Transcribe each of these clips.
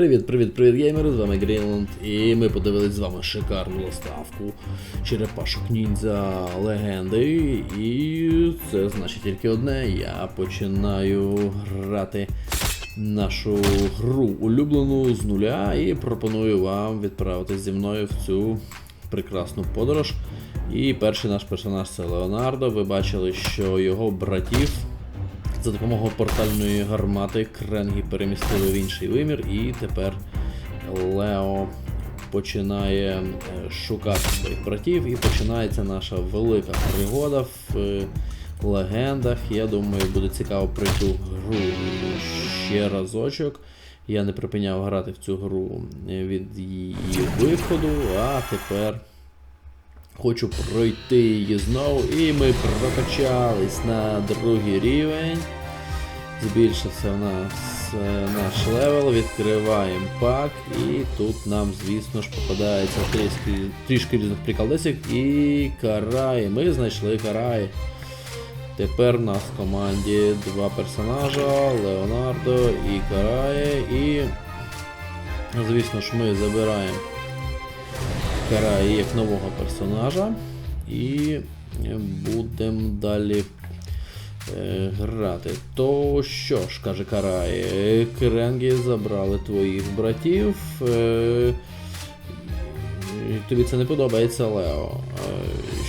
Привіт, привіт, привіт, геймери, з вами Грінланд, і ми подивились з вами шикарну заставку Черепашок Ніндзя Легенди. І це значить тільки одне. Я починаю грати нашу гру улюблену з нуля і пропоную вам відправитись зі мною в цю прекрасну подорож. І перший наш персонаж це Леонардо. Ви бачили, що його братів за допомогою портальної гармати Кренгі перемістили в інший вимір, і тепер Лео починає е, шукати своїх братів, і починається наша велика пригода в е, легендах. Я думаю, буде цікаво пройти гру ще разочок. Я не припиняв грати в цю гру е, від її виходу, а тепер Хочу пройти її знову, і ми прокачались на другий рівень. Збільшився в нас е, наш левел, відкриваємо пак, і тут нам, звісно ж, попадається трішки, трішки різних приколдесів і караї. Ми знайшли караї. Тепер у нас в команді два персонажа Леонардо і Караї. І, звісно ж, ми забираємо Караї як нового персонажа. І будемо далі е, грати. То що ж, каже Карай, Кренгі забрали твоїх братів. Е, тобі це не подобається, Лео. Е,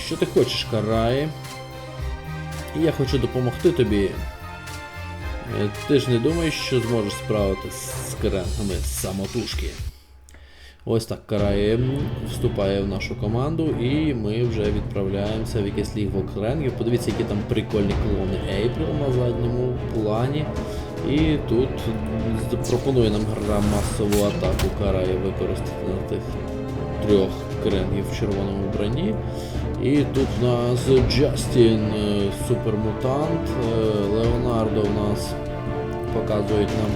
що ти хочеш, Карай? Я хочу допомогти тобі. Е, Ти ж не думаєш, що зможеш справитися з кренгами самотужки. Ось так Карає вступає в нашу команду, і ми вже відправляємося в якесь лігво кренгів. Подивіться, які там прикольні клони Ейприл на задньому плані. І тут пропонує нам гра масову атаку Карає використати на тих трьох кренгів в червоному броні. І тут у нас Джастін, е, супермутант, е, Леонардо у нас показують нам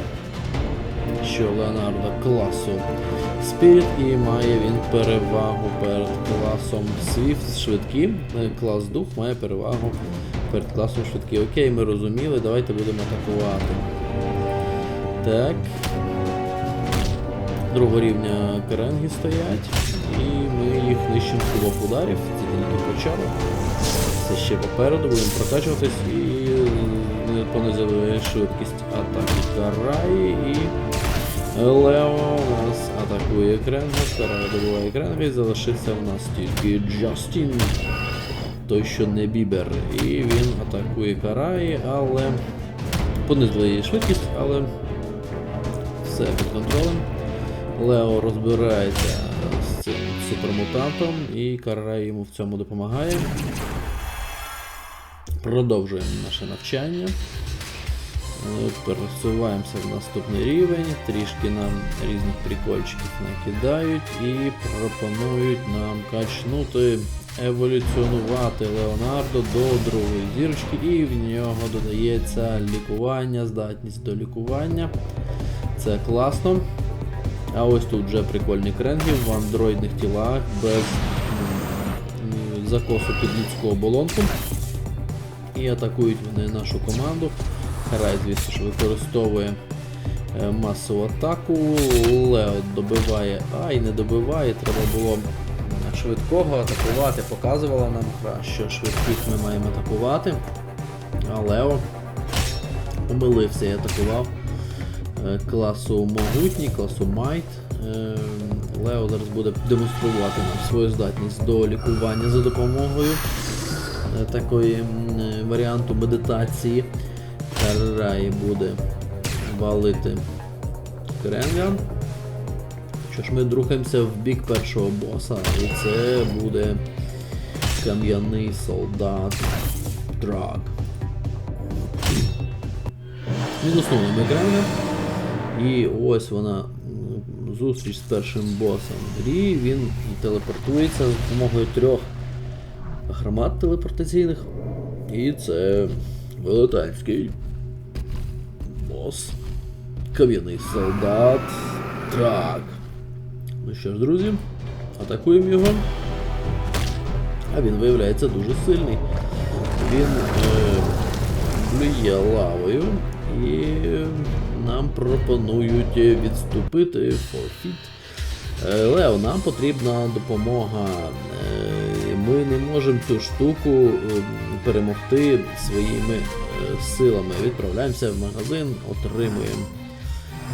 що Леонардо класу Spirit і має він перевагу перед класом Swift швидкі. Е, Клас дух має перевагу перед класом швидкі. Окей, ми розуміли, давайте будемо атакувати. Так. Другого рівня керенги стоять, і ми їх нищимо з двох ударів. Це тільки початок. Це ще попереду, будемо прокачуватись і е, понизили швидкість атаки Караї і Лео нас атакує Кренга, Карай добиває Кренга і залишився у нас тільки Джастін. Той, що не Бібер. І він атакує Караї, але понизили її швидкість, але все під контролем. Лео розбирається з цим супермутантом і Карай йому в цьому допомагає. Продовжуємо наше навчання. Пересуваємося в наступний рівень, трішки нам різних прикольчиків накидають і пропонують нам качнути, еволюціонувати Леонардо до другої зірочки, і в нього додається лікування, здатність до лікування. Це класно. А ось тут вже прикольні кренги в андроїдних тілах без закосу під людську оболонку. І атакують вони нашу команду. Харай, звісно ж, використовує е, масову атаку. Лео добиває, а й не добиває, треба було швидкого атакувати. Показувала нам гра, що швидких ми маємо атакувати. А Лео помилився і атакував е, класу Могутній, класу Майт. Е, Лео зараз буде демонструвати нам свою здатність до лікування за допомогою такої варіанту медитації. Карай буде валити кренга. Що ж, ми рухаємося в бік першого боса, і це буде кам'яний солдат. Мінуснули ми кренга. І ось вона зустріч з першим босом грі. Він телепортується за допомогою трьох гармат телепортаційних. І це велетенський бос. Кам'яний солдат. Так. Ну що ж, друзі, атакуємо його. А він виявляється дуже сильний. Він е, блює лавою і нам пропонують відступити forfeit. Е, Лео, нам потрібна допомога. Е, Ми не можемо цю штуку е, перемогти своїми силами. Відправляємося в магазин, отримуємо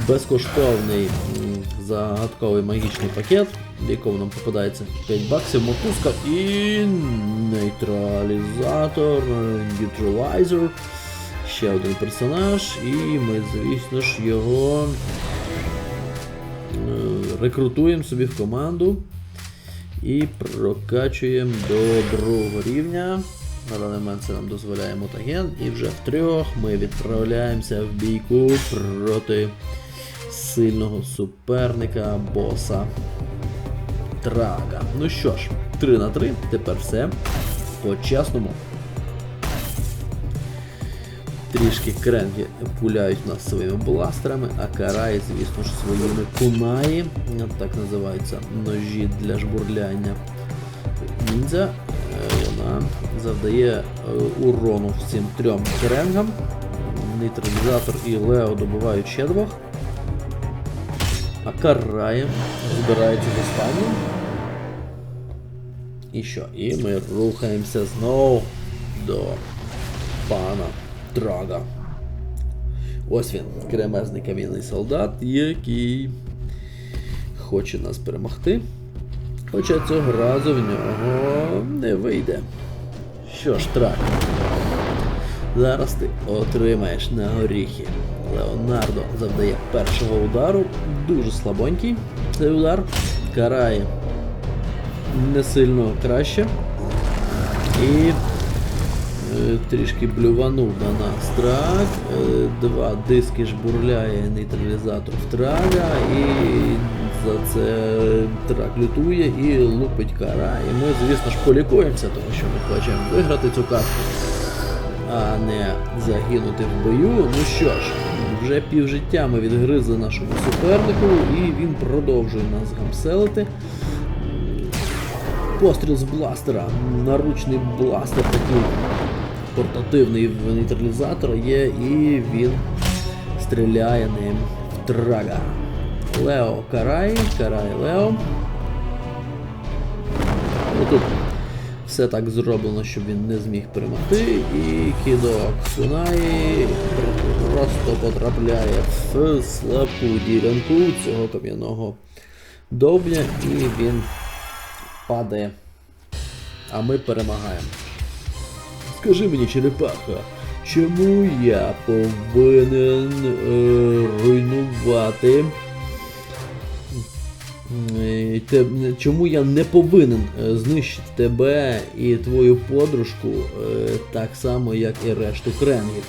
безкоштовний загадковий магічний пакет, в якому нам попадається 5 баксів, мотузка і нейтралізатор, нейтралайзер. Ще один персонаж, і ми, звісно ж, його е, рекрутуємо собі в команду і прокачуємо до другого рівня. На даний момент це нам дозволяє мутаген, і вже втрьох ми відправляємося в бійку проти сильного суперника боса Трага. Ну що ж, 3 на 3, тепер все по-чесному. Трішки кренги пуляють нас своїми бластерами, а карай, звісно ж, своїми кунаї, так називаються ножі для жбурляння. Ніндзя, е, вона завдає е, урону всім трьом кренгам. Нейтралізатор і Лео добувають ще двох. А караєм збирається з останнім. І що? І ми рухаємося знову до пана Драга. Ось він, кремезний кам'яний солдат, який хоче нас перемогти. Хоча цього разу в нього не вийде. Що ж, трак. Зараз ти отримаєш на горіхи. Леонардо завдає першого удару. Дуже слабонький цей удар. Карає не сильно краще. І е, трішки блюванув на нас трак. Е, Два диски жбурляє нейтралізатор в трага і за це трак лютує і лупить кара. І ми, звісно ж, полікуємося, тому що ми хочемо виграти цю карту, а не загинути в бою. Ну що ж, вже півжиття ми відгризли нашому супернику, і він продовжує нас гамселити. Постріл з бластера, наручний бластер такий портативний в нейтралізатора є, і він стріляє ним в трага. Лео карай, карай Лео. І тут все так зроблено, щоб він не зміг перемогти. І кидок Сунаї просто потрапляє в слабку ділянку цього кам'яного довбня, і він падає. А ми перемагаємо. Скажи мені, черепаха, чому я повинен е, руйнувати? Е, чому я не повинен е, знищити тебе і твою подружку е, так само, як і решту кренгів?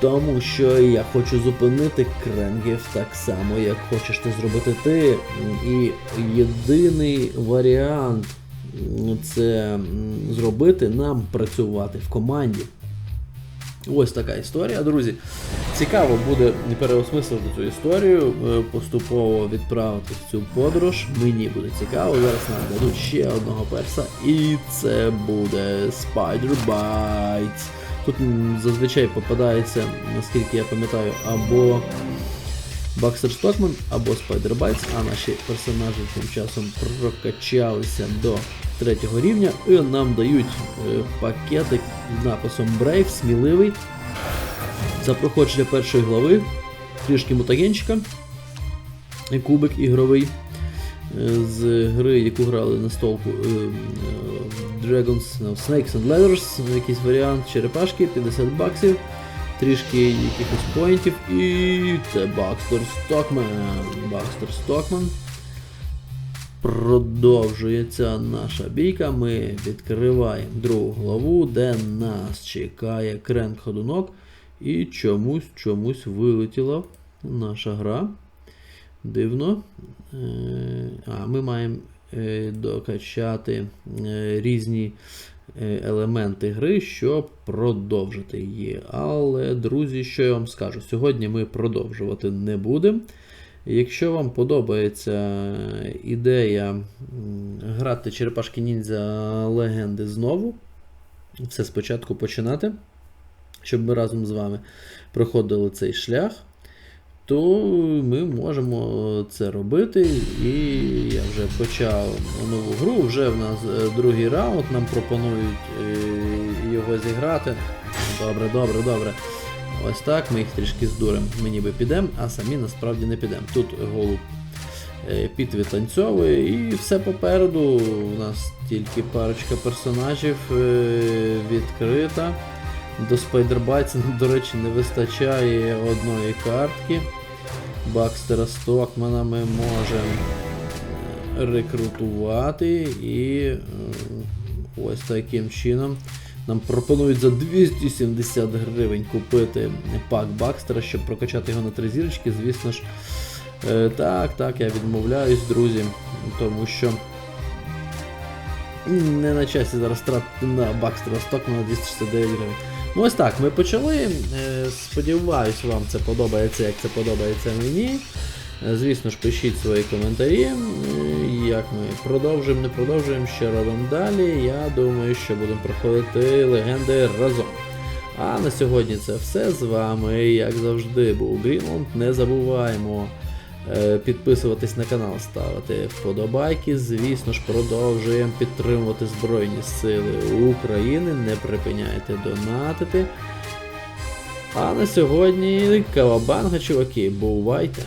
Тому що я хочу зупинити кренгів так само, як хочеш це зробити ти. І єдиний варіант це зробити нам працювати в команді. Ось така історія, друзі. Цікаво буде переосмислити цю історію, е, поступово відправити в цю подорож. Мені буде цікаво. Зараз нам дадуть ще одного перса, і це буде Spider Bites. Тут зазвичай попадається, наскільки я пам'ятаю, або Бакстер Стокман, або Spider Bites, а наші персонажі тим часом прокачалися до третього рівня і нам дають е, пакетик з написом Brave, сміливий. За проходження першої глави, трішки мутагенчика, кубик ігровий е, з гри, яку грали на столку е, е, Dragons, no, Snakes and Ladders, якийсь варіант черепашки, 50 баксів, трішки якихось поінтів і це Бакстер Стокман. Бакстер Стокман. Продовжується наша бійка. Ми відкриваємо другу главу, де нас чекає кренк ходунок. І чомусь чомусь вилетіла наша гра. Дивно. Е, А, ми маємо е, докачати е, різні елементи гри, щоб продовжити її. Але, друзі, що я вам скажу? Сьогодні ми продовжувати не будемо. Якщо вам подобається ідея грати черепашки ніндзя легенди знову, все спочатку починати, щоб ми разом з вами проходили цей шлях, то ми можемо це робити. І я вже почав нову гру. Вже в нас е, другий раунд. Нам пропонують е, його зіграти. Добре, добре, добре. Ось так, ми їх трішки здуримо. Ми ніби підемо, а самі насправді не підемо. Тут голуб е, піт відтанцьовує і все попереду. У нас тільки парочка персонажів відкрита. До Спайдербайтса, до речі, не вистачає одної картки. Бакстера Стокмана ми можемо е, рекрутувати і е, ось таким чином нам пропонують за 270 гривень купити пак Бакстера, щоб прокачати його на три зірочки. Звісно ж, е, так, так, я відмовляюсь, друзі, тому що не на часі зараз тратити на Бакстера Стокмана 269 гривень. Ось так, ми почали. Е, Сподіваюсь, вам це подобається, як це подобається мені. Е, Звісно ж, пишіть свої коментарі, е, як ми продовжуємо, не продовжуємо, що робимо далі. Я думаю, що будемо проходити легенди разом. А на сьогодні це все з вами, як завжди, був Грінланд. Не забуваємо підписуватись на канал, ставити вподобайки. Звісно ж, продовжуємо підтримувати Збройні Сили України. Не припиняйте донатити. А на сьогодні Кавабанга, чуваки, бувайте!